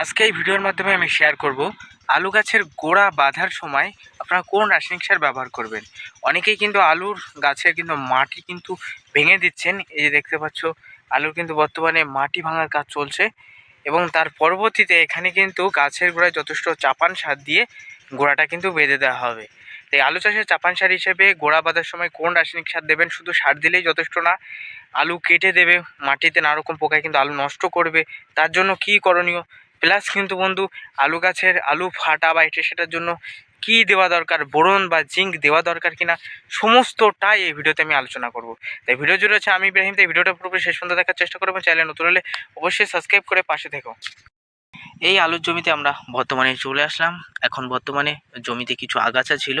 আজকে এই ভিডিওর মাধ্যমে আমি শেয়ার করব আলু গাছের গোড়া বাঁধার সময় আপনারা কোন রাসায়নিক সার ব্যবহার করবেন? অনেকেই কিন্তু আলুর গাছের কিন্তু মাটি কিন্তু ভেঙে দিচ্ছেন। এই যে দেখতে পাচ্ছ, আলুর কিন্তু বর্তমানে মাটি ভাঙার কাজ চলছে এবং তার পরবর্তীতে এখানে কিন্তু গাছের গোড়ায় যথেষ্ট চাপান সার দিয়ে গোড়াটা কিন্তু বেঁধে দেওয়া হবে। তাই আলু চাষের চাপান সার হিসেবে গোড়া বাঁধার সময় কোন রাসায়নিক সার দেবেন? শুধু সার দিলেই যথেষ্ট না, আলু কেটে দেবে, মাটিতে নানা রকম পোকায় কিন্তু আলু নষ্ট করবে। তার জন্য কী করণীয়? প্লাস কিন্তু বন্ধু আলু গাছের আলু ফাটা বা এটা সেটার জন্য কী দেওয়া দরকার, বোরন বা জিঙ্ক দেওয়া দরকার কিনা, সমস্তটাই এই ভিডিওতে আমি আলোচনা করব। তাই ভিডিও জুড়ে আছে আমি ইব্রাহিম, তাই ভিডিওটা পুরোপুরি শেষ পর্যন্ত দেখার চেষ্টা করব চ্যানেল নতুন হলে অবশ্যই সাবস্ক্রাইব করে পাশে থেকো। এই আলুর জমিতে আমরা বর্তমানে চলে আসলাম। এখন বর্তমানে জমিতে কিছু আগাছা ছিল,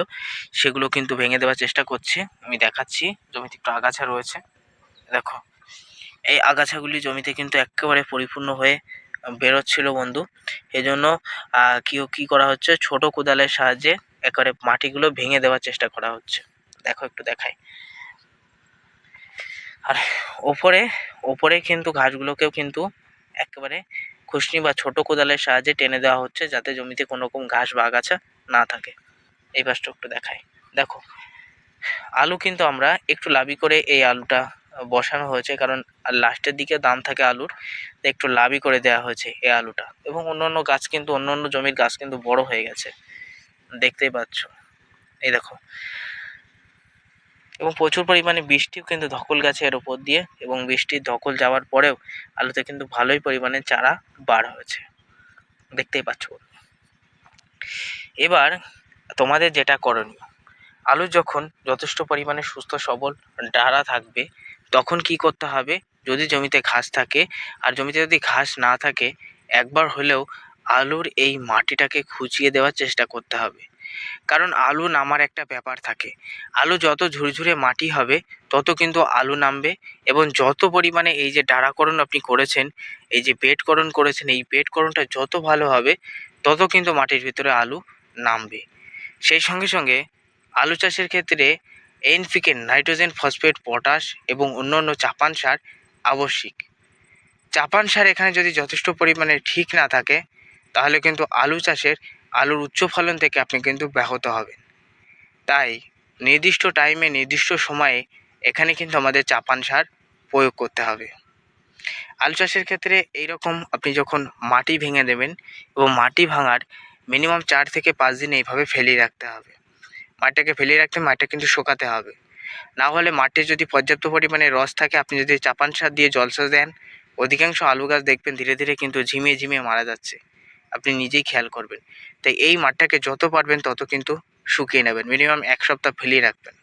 সেগুলো কিন্তু ভেঙে দেওয়ার চেষ্টা করছে। আমি দেখাচ্ছি, জমিতে একটু আগাছা রয়েছে। দেখো, এই আগাছাগুলি জমিতে কিন্তু একেবারে পরিপূর্ণ হয়ে বেরোচ্ছিল বন্ধু। এজন্য কি কি করা হচ্ছে? ছোট কোদালের সাহায্যে একেবারে মাটিগুলো ভেঙে দেওয়ার চেষ্টা করা হচ্ছে। দেখো একটু দেখাই। আর ওপরে ওপরে কিন্তু ঘাসগুলোকেও কিন্তু একেবারে খুশনি বা ছোট কোদালের সাহায্যে টেনে দেওয়া হচ্ছে যাতে জমিতে কোনো রকম ঘাস বা আগাছা না থাকে। এই পাশটা একটু দেখাই। দেখো, আলু কিন্তু আমরা একটু লাভি করে এই আলুটা বসানো হয়েছে, কারণ লাস্টের দিকে দাম থাকে আলুর একটু লাভই করে দেওয়া হয়েছে এই আলুটা। এবং অন্য অন্য গাছ কিন্তু অন্য অন্য জমির গাছ কিন্তু বড় হয়ে গেছে। দেখতেই পাচ্ছ। এই দেখো। এবং প্রচুর পরিমাণে বৃষ্টিও কিন্তু ধকল গেছে এর উপর দিয়ে, এবং বৃষ্টির ধকল যাওয়ার পরেও আলুতে কিন্তু ভালোই পরিমাণে চারা বার হয়েছে। দেখতেই পাচ্ছ। এবার তোমাদের যেটা করণীয়, আলু যখন যথেষ্ট পরিমাণে সুস্থ সবল, ডাড়া থাকবে তখন কি করতে হবে? যদি জমিতে ঘাস থাকে, আর জমিতে যদি ঘাস না থাকে, একবার হলেও আলুর এই মাটিটাকে খুঁচিয়ে দেওয়ার চেষ্টা করতে হবে। কারণ আলু নামার একটা ব্যাপার থাকে। আলু যত ঝুরঝুরে মাটি হবে, তত কিন্তু আলু নামবে এবং যত পরিমাণে এই যে ডাড়াকরণ আপনি করেছেন, এই যে বেডকরণ করেছেন, এই বেডকরণটা যত ভালো হবে, তত কিন্তু মাটির ভিতরে আলু নামবে। সেই সঙ্গে সঙ্গে আলু চাষের ক্ষেত্রে এনপিকে নাইট্রোজেন ফসফেট পটাশ এবং অন্যান্য চাপান সার আবশ্যিক। চাপান সার এখানে যদি যথেষ্ট পরিমাণে ঠিক না থাকে, তাহলে কিন্তু আলু চাষের আলুর উচ্চ ফলন থেকে আপনি কিন্তু ব্যাহত হবেন। তাই নির্দিষ্ট টাইমে, নির্দিষ্ট সময়ে এখানে কিন্তু আমাদের চাপান সার প্রয়োগ করতে হবে। আলু চাষের ক্ষেত্রে এইরকম আপনি যখন মাটি ভেঙে দেবেন এবং মাটি ভাঙার মিনিমাম চার থেকে পাঁচ দিন এইভাবে ফেলিয়ে রাখতে হবে। মাটিটাকে ফেলিয়ে রাখতে মাটিটা কিন্তু শুকাতে হবে। না হলে মাটির যদি পর্যাপ্ত পরিমাণে রস থাকে, আপনি যদি চাপান সার দিয়ে জলসেচ দেন, অধিকাংশ আলু গাছ দেখবেন ধীরে ধীরে কিন্তু ঝিমিয়ে ঝিমিয়ে মারা যাচ্ছে। আপনি নিজেই খেয়াল করবেন। তাই এই মাঠটাকে যত পারবেন তত কিন্তু শুকিয়ে নেবেন। মিনিমাম এক সপ্তাহ ফেলিয়ে রাখবেন।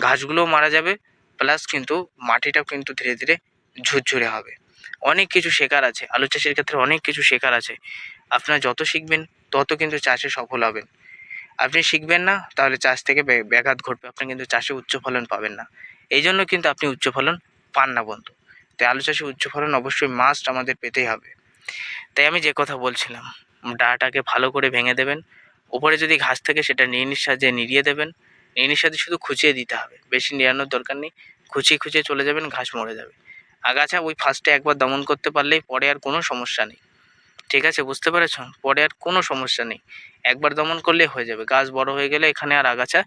ঘাসগুলোও মারা যাবে, প্লাস কিন্তু মাটিটাও কিন্তু ধীরে ধীরে ঝুরঝুরে হবে। অনেক কিছু শেখার আছে। আলু চাষের ক্ষেত্রে অনেক কিছু শেখার আছে। আপনারা যত শিখবেন, তত কিন্তু চাষে সফল হবেন। আপনি শিখবেন না, তাহলে চাষ থেকে ব্যাঘাত ঘটবে। আপনি কিন্তু চাষে উচ্চ ফলন পাবেন না। এই জন্য কিন্তু আপনি উচ্চ ফলন পান না বন্ধু। তাই আলু চাষে উচ্চ ফলন অবশ্যই মাস্ট আমাদের পেতেই হবে। তাই আমি যে কথা বলছিলাম, ডাটাকে ভালো করে ভেঙে দেবেন, উপরে যদি ঘাস থাকে সেটা নিড়ির সাহায্যে নিড়িয়ে দেবেন নিড়ির সাহায্যে শুধু খুঁচিয়ে দিতে হবে। বেশি নিড়ানোর দরকার নেই, খুঁচিয়ে খুঁচিয়ে চলে যাবেন, ঘাস মরে যাবে। আগাছা ওই ফার্স্টে একবার দমন করতে পারলেই পরে আর কোনো সমস্যা নেই। ঠিক আছে, বুঝতে পেরেছ? পরে আর কোনো সমস্যা নেই। একবার দমন করলে হয়ে যাবে। গাছ বড় হয়ে গেলে এখানে আর আগাছা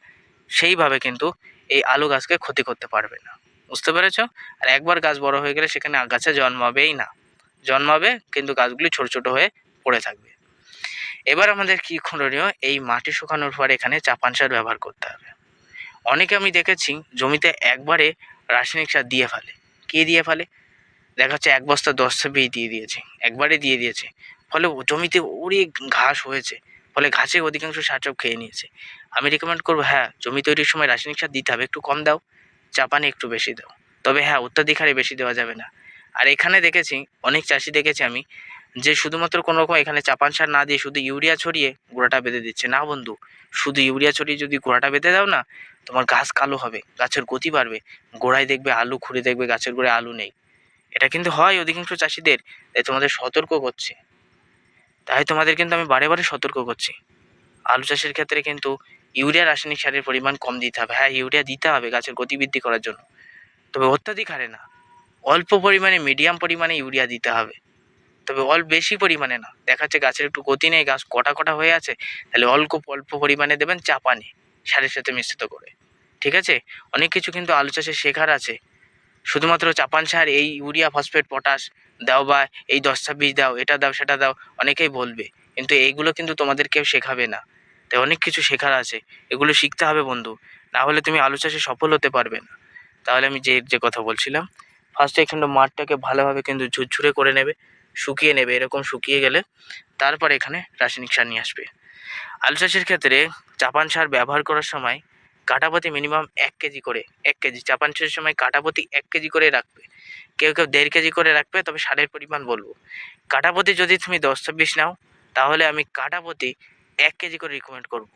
সেইভাবে কিন্তু এই আলু গাছকে ক্ষতি করতে পারবে না। বুঝতে পেরেছ? আর একবার গাছ বড় হয়ে গেলে সেখানে আগাছা জন্মাবেই না। জন্মাবে, কিন্তু গাছগুলি ছোট ছোট হয়ে পড়ে থাকবে। এবার আমাদের কী করণীয়? এই মাটি শুকানোর পর এখানে চাপান সার ব্যবহার করতে হবে। অনেকে আমি দেখেছি জমিতে একবারে রাসায়নিক সার দিয়ে ফেলে। কে দিয়ে ফেলে? দেখা যাচ্ছে এক বস্তা দশ ছাব্বিশ দিয়ে দিয়েছে। একবারে দিয়ে দিয়েছে। ফলে জমিতে ওরে ঘাস হয়েছে, ফলে ঘাসে অধিকাংশ সার সব খেয়ে নিয়েছে। আমি রেকমেন্ড করব হ্যাঁ জমি তৈরির সময় রাসায়নিক সার দিতে হবে, একটু কম দাও চাপানি একটু বেশি দাও। তবে হ্যাঁ অত্যাধিক হারে বেশি দেওয়া যাবে না। আর এখানে দেখেছি, অনেক চাষি দেখেছি আমি, যে শুধুমাত্র কোনো রকম এখানে চাপান সার না দিয়ে শুধু ইউরিয়া ছড়িয়ে গোড়াটা বেঁধে দিচ্ছে। না বন্ধু, শুধু ইউরিয়া ছড়িয়ে যদি গোড়াটা বেঁধে দাও না, তোমার গাছ কালো হবে, গাছের গতি বাড়বে, গোড়ায় দেখবে আলু, খুঁড়ে দেখবে গাছের গোড়ায় আলু নেই। এটা কিন্তু হয় অধিকাংশ চাষিদের, তাই তোমাদের সতর্ক করছে। তাই তোমাদের কিন্তু আমি বারে বারে সতর্ক করছি। আলু চাষের ক্ষেত্রে কিন্তু ইউরিয়া, রাসায়নিক সারের পরিমাণ কম দিতে হবে। হ্যাঁ ইউরিয়া দিতে হবে গাছের গতিবৃদ্ধি করার জন্য। তবে অত্যাধিক হারে না। অল্প পরিমাণে মিডিয়াম পরিমাণে ইউরিয়া দিতে হবে। তবে অল্প বেশি পরিমাণে না। দেখা যাচ্ছে গাছের একটু গতি নেই, গাছ কটা কটা হয়ে আছে। তাহলে অল্প অল্প পরিমাণে দেবেন চাপানি সারের সাথে মিশ্রিত করে। ঠিক আছে? অনেক কিছু কিন্তু আলু চাষে শেখার আছে। শুধুমাত্র চাপান সার, এই ইউরিয়া, ফসফেট, পটাশ দাও বা এই দশ ছাব্বিশ দাও, এটা দাও, সেটা দাও, অনেকেই বলবে। কিন্তু এইগুলো কিন্তু তোমাদের কেউ শেখাবে না। তাই অনেক কিছু শেখার আছে। এগুলো শিখতে হবে বন্ধু। না হলে তুমি আলু চাষে সফল হতে পারবে না। তাহলে আমি যে যে কথা বলছিলাম ফার্স্টে এখানে মাঠটাকে ভালোভাবে কিন্তু ঝুরঝুরে করে নেবে, শুকিয়ে নেবে, এরকম শুকিয়ে গেলে তারপর এখানে রাসায়নিক সার নিয়ে আসবে। আলু চাষের ক্ষেত্রে চাপান সার ব্যবহার করার সময় কাটাপতি মিনিমাম এক কেজি করে, এক কেজি। চাপান চাষের সময় কাটাপতি এক কেজি করে রাখবে। কেউ কেউ দেড় কেজি করে রাখবে, তবে সারের পরিমাণ বলব কাটাপতি যদি তুমি দশ ছাব্বিশ নাও, তাহলে আমি কাটাপতি এক কেজি করে রিকমেন্ড করব।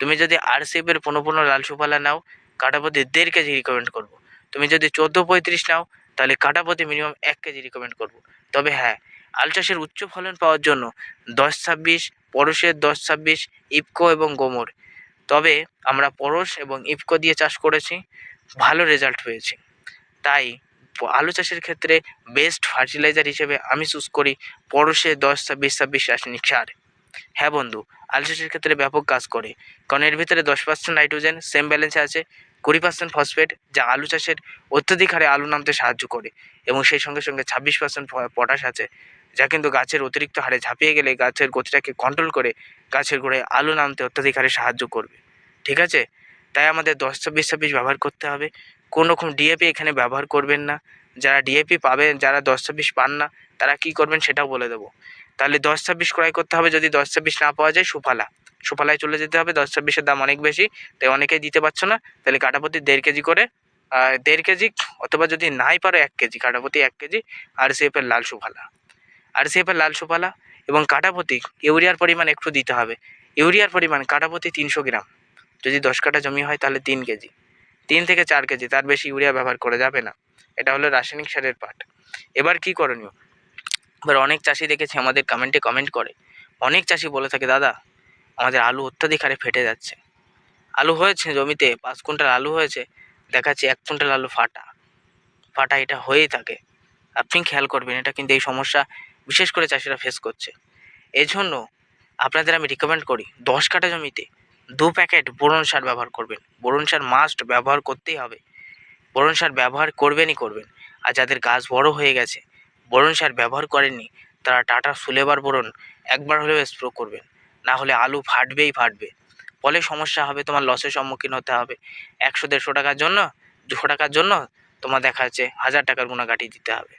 তুমি যদি আর সিএফের পনেরো পনেরো লাল সুপালা নাও কাটাপতি দেড় কেজি রিকমেন্ড করব। তুমি যদি চোদ্দ পঁয়ত্রিশ নাও, তাহলে কাটাপতি মিনিমাম এক কেজি রিকমেন্ড করব। তবে হ্যাঁ আলু চাষের উচ্চ ফলন পাওয়ার জন্য দশ ছাব্বিশ, পরশের দশ ছাব্বিশ, ইফকো এবং গোমর তবে আমরা পরশ এবং ইফকো দিয়ে চাষ করেছি, ভালো রেজাল্ট হয়েছে তাই আলু চাষের ক্ষেত্রে বেস্ট ফার্টিলাইজার হিসেবে আমি চুজ করি পরশে দশ ছাব্বিশ ছাব্বিশ রাসায়নিক সার হ্যাঁ বন্ধু, আলু চাষের ক্ষেত্রে ব্যাপক কাজ করে। কারণ এর ভিতরে দশ পার্সেন্ট নাইট্রোজেন সেম ব্যালেন্সে আছে। কুড়ি পার্সেন্ট ফসফেট যা আলু চাষের অত্যধিক হারে আলু নামতে সাহায্য করে। এবং সেই সঙ্গে সঙ্গে ছাব্বিশ পার্সেন্ট পটাশ আছে, যা কিন্তু গাছের অতিরিক্ত হারে ঝাঁপিয়ে গেলে গাছের গতিটাকে কন্ট্রোল করে গাছের গোড়ায় আলু নামতে অত্যাধিক হারে সাহায্য করবে। ঠিক আছে? তাই আমাদের দশ ছাব্বিশ ছাব্বিশ ব্যবহার করতে হবে। কোনো রকম ডিএপি এখানে ব্যবহার করবেন না। যারা ডিএপি পাবেন, যারা দশ ছাব্বিশ পান না, তারা কী করবেন সেটাও বলে দেবো। তাহলে দশ ছাব্বিশ ক্রয় করতে হবে, যদি দশ ছাব্বিশ না পাওয়া যায়, সুফালা। সুফালায় চলে যেতে হবে, দশ ছাব্বিশের দাম অনেক বেশি, তাই অনেকেই দিতে পারছ না। তাহলে কাটাপতি দেড় কেজি করে দেড় কেজি অথবা যদি নাই পারো, এক কেজি কাটাপতি এক কেজি আর সিএফের লাল সুফালা। আর সিএফের লাল সুফালা এবং কাটাপতি ইউরিয়ার পরিমাণ একটু দিতে হবে। ইউরিয়ার পরিমাণ কাটাপতি তিনশো গ্রাম। যদি দশ কাঠা জমি হয়, তাহলে তিন কেজি। তিন থেকে চার কেজি, তার বেশি ইউরিয়া ব্যবহার করা যাবে না। এটা হলো রাসায়নিক সারের পার্ট এবার কি করণীয়? এবার অনেক চাষি দেখেছি, আমাদের কমেন্টে কমেন্ট করে। অনেক চাষি বলে থাকে, দাদা, আমাদের আলু অত্যাধিক হারে ফেটে যাচ্ছে। আলু হয়েছে জমিতে, পাঁচ কুইন্টাল আলু হয়েছে, দেখাচ্ছে এক কুইন্টাল আলু ফাটা। ফাটা এটা হয়েই থাকে। আপনি খেয়াল করবেন, এটা কিন্তু এই সমস্যা বিশেষ করে চাষিরা ফেস করছে। এই জন্য আপনাদের আমি রিকমেন্ড করি, দশ কাঠা জমিতে দু প্যাকেট বোরন সার ব্যবহার করবেন। বোরন সার মাস্ট ব্যবহার করতেই হবে। বোরন সার ব্যবহার করবেনই করবেন। আর যাদের গাছ বড় হয়ে গেছে বোরন সার ব্যবহার করেননি, তারা টাটা সুলেবার বোরন একবার হলেও স্প্রো করবেন। না হলে আলু ফাটবেই ফাটবে। ফলে সমস্যা হবে, তোমার লসের সম্মুখীন হতে হবে। একশো, দেড়শো টাকার জন্য, দুশো টাকার জন্য তোমার দেখা যাচ্ছে হাজার টাকার গুণাগাটি দিতে হবে।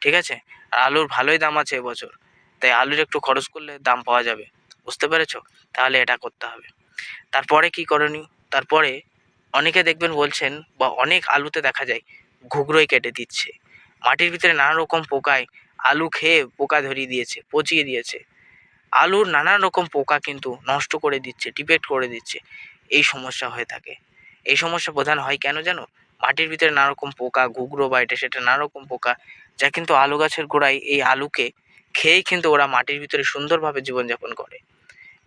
ঠিক আছে? আর আলুর ভালোই দাম আছে এবছর। তাই আলুর একটু খরচ করলে দাম পাওয়া যাবে। বুঝতে পেরেছ? তাহলে এটা করতে হবে। তারপরে কি করণীয় তারপরে অনেকে দেখবেন বলছেন বা অনেক আলুতে দেখা যায় ঘুগরোই কেটে দিচ্ছে। মাটির ভিতরে নানা রকম পোকায় আলু খেয়ে পোকা ধরিয়ে দিয়েছে, পচিয়ে দিয়েছে। আলুর নানান রকম পোকা কিন্তু নষ্ট করে দিচ্ছে ডিপেক্ট করে দিচ্ছে। এই সমস্যা হয়ে থাকে। এই সমস্যা প্রধান হয় কেন জানো? মাটির ভিতরে নানা রকম পোকা, ঘুগরো বা এটা সেটা নানা রকম পোকা, যা কিন্তু আলু গাছের গোড়ায় এই আলুকে খেয়েই কিন্তু ওরা মাটির ভিতরে সুন্দরভাবে জীবনযাপন করে।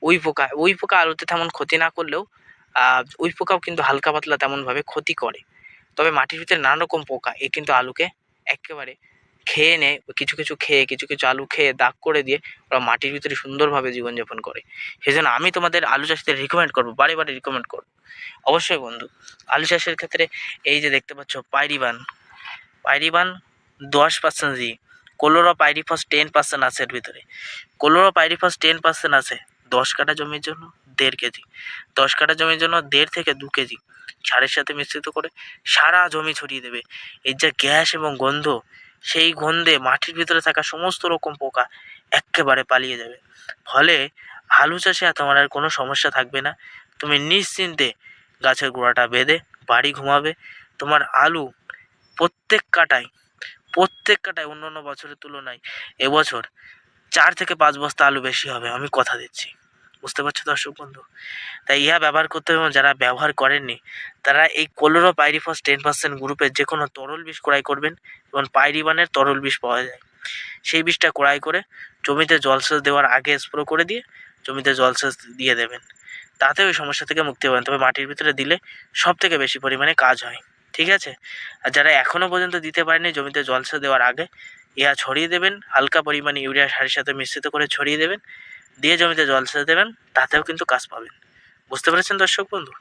উই পোকা উই পোকা আলুতে তেমন ক্ষতি না করলেও উই পোকাও কিন্তু হালকা পাতলা তেমনভাবে ক্ষতি করে। তবে মাটির ভিতরে নানা রকম পোকা, এ কিন্তু আলুকে একেবারে খেয়ে নেয়, কিছু কিছু খেয়ে, কিছু কিছু আলু খেয়ে দাগ করে দিয়ে ওরা মাটির ভিতরে সুন্দরভাবে জীবনযাপন করে। সেই জন্য আমি তোমাদের আলু চাষিদের রিকমেন্ড করব, বারে বারে রিকমেন্ড করব। অবশ্যই বন্ধু, আলু চাষের ক্ষেত্রে এই যে দেখতে পাচ্ছ, পাইরিবান পাইরিবান দশ পার্সেন্ট জি কোলোরা পাইরিফস টেন পার্সেন্ট আছে এর ভিতরে। কোলোরা পাইরিফস টেন পার্সেন্ট আছে দশ কাঠা জমির জন্য দেড় কেজি। দশ কাঠা জমির জন্য দেড় থেকে দু কেজি সারের সাথে মিশ্রিত করে সারা জমি ছড়িয়ে দেবে। এর যা গ্যাস এবং গন্ধ, সেই গন্ধে মাটির ভিতরে থাকা সমস্ত রকম পোকা এক্কেবারে পালিয়ে যাবে। ফলে আলু চাষে তোমার আর কোনো সমস্যা থাকবে না। তুমি নিশ্চিন্তে গাছের গোড়াটা বেঁধে বাড়ি ঘুমাবে। তোমার আলু প্রত্যেক কাটায় প্রত্যেক কাটায় অন্য অন্য বছরের তুলনায় এবছর চার থেকে পাঁচ বস্তা আলু বেশি হবে, আমি কথা দিচ্ছি। বুঝতে পারছ দর্শক বন্ধু? তাই ইহা ব্যবহার করতে এবং যারা ব্যবহার করেননি, তারা এই কোলোরো পাইরিফস টেন পার্সেন্ট গ্রুপের যে কোনো তরল বিষ ক্রয় করবেন এবং পাইরিবানের তরল বিষ পাওয়া যায়। সেই বিষটা ক্রয় করে জমিতে জলসেচ দেওয়ার আগে স্প্রো করে দিয়ে জমিতে জলসেচ দিয়ে দেবেন। তাতে ওই সমস্যা থেকে মুক্তি পাবেন। তবে মাটির ভিতরে দিলে সব থেকে বেশি পরিমাণে কাজ হয়। ঠিক আছে? আর যারা এখনও পর্যন্ত দিতে পারেনি জমিতে জলসেচ দেওয়ার আগে ইয়া ছড়িয়ে দেবেন, হালকা পরিমাণে ইউরিয়া সারের সাথে মিশ্রিত করে ছড়িয়ে দেবেন দিয়ে জমিতে জল সেচ দেবেন, তাতেও কিন্তু কাজ পাবেন। বুঝতে পেরেছেন দর্শক বন্ধু?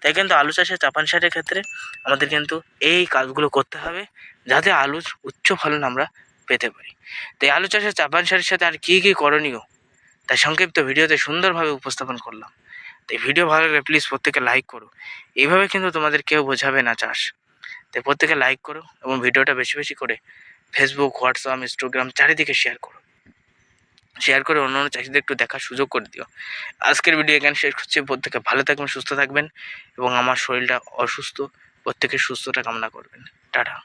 তাই কিন্তু আলু চাষে চাপান সারের ক্ষেত্রে আমাদের কিন্তু এই কাজগুলো করতে হবে, যাতে আলুর উচ্চ ফলন আমরা পেতে পারি। তাই আলু চাষে চাপান সারের সাথে আর কী কী করণীয় তাই সংক্ষিপ্ত ভিডিওতে সুন্দরভাবে উপস্থাপন করলাম। তাই ভিডিও ভালো লাগলে প্লিজ প্রত্যেকে লাইক করো। এইভাবে কিন্তু তোমাদের কেউ বোঝাবে না চাষ। তাই প্রত্যেকে লাইক করো এবং ভিডিওটা বেশি বেশি করে ফেসবুক হোয়াটসঅ্যাপ ইনস্টাগ্রাম চারিদিকে শেয়ার করো। শেয়ার করে অন্য অন্য চাষিদের একটু দেখার সুযোগ করে দিও। আজকের ভিডিও এখানে শেষ করছি। প্রত্যেকে ভালো থাকবেন, সুস্থ থাকবেন এবং আমার শরীরটা অসুস্থ, প্রত্যেকে সুস্থটা কামনা করবেন। টাটা।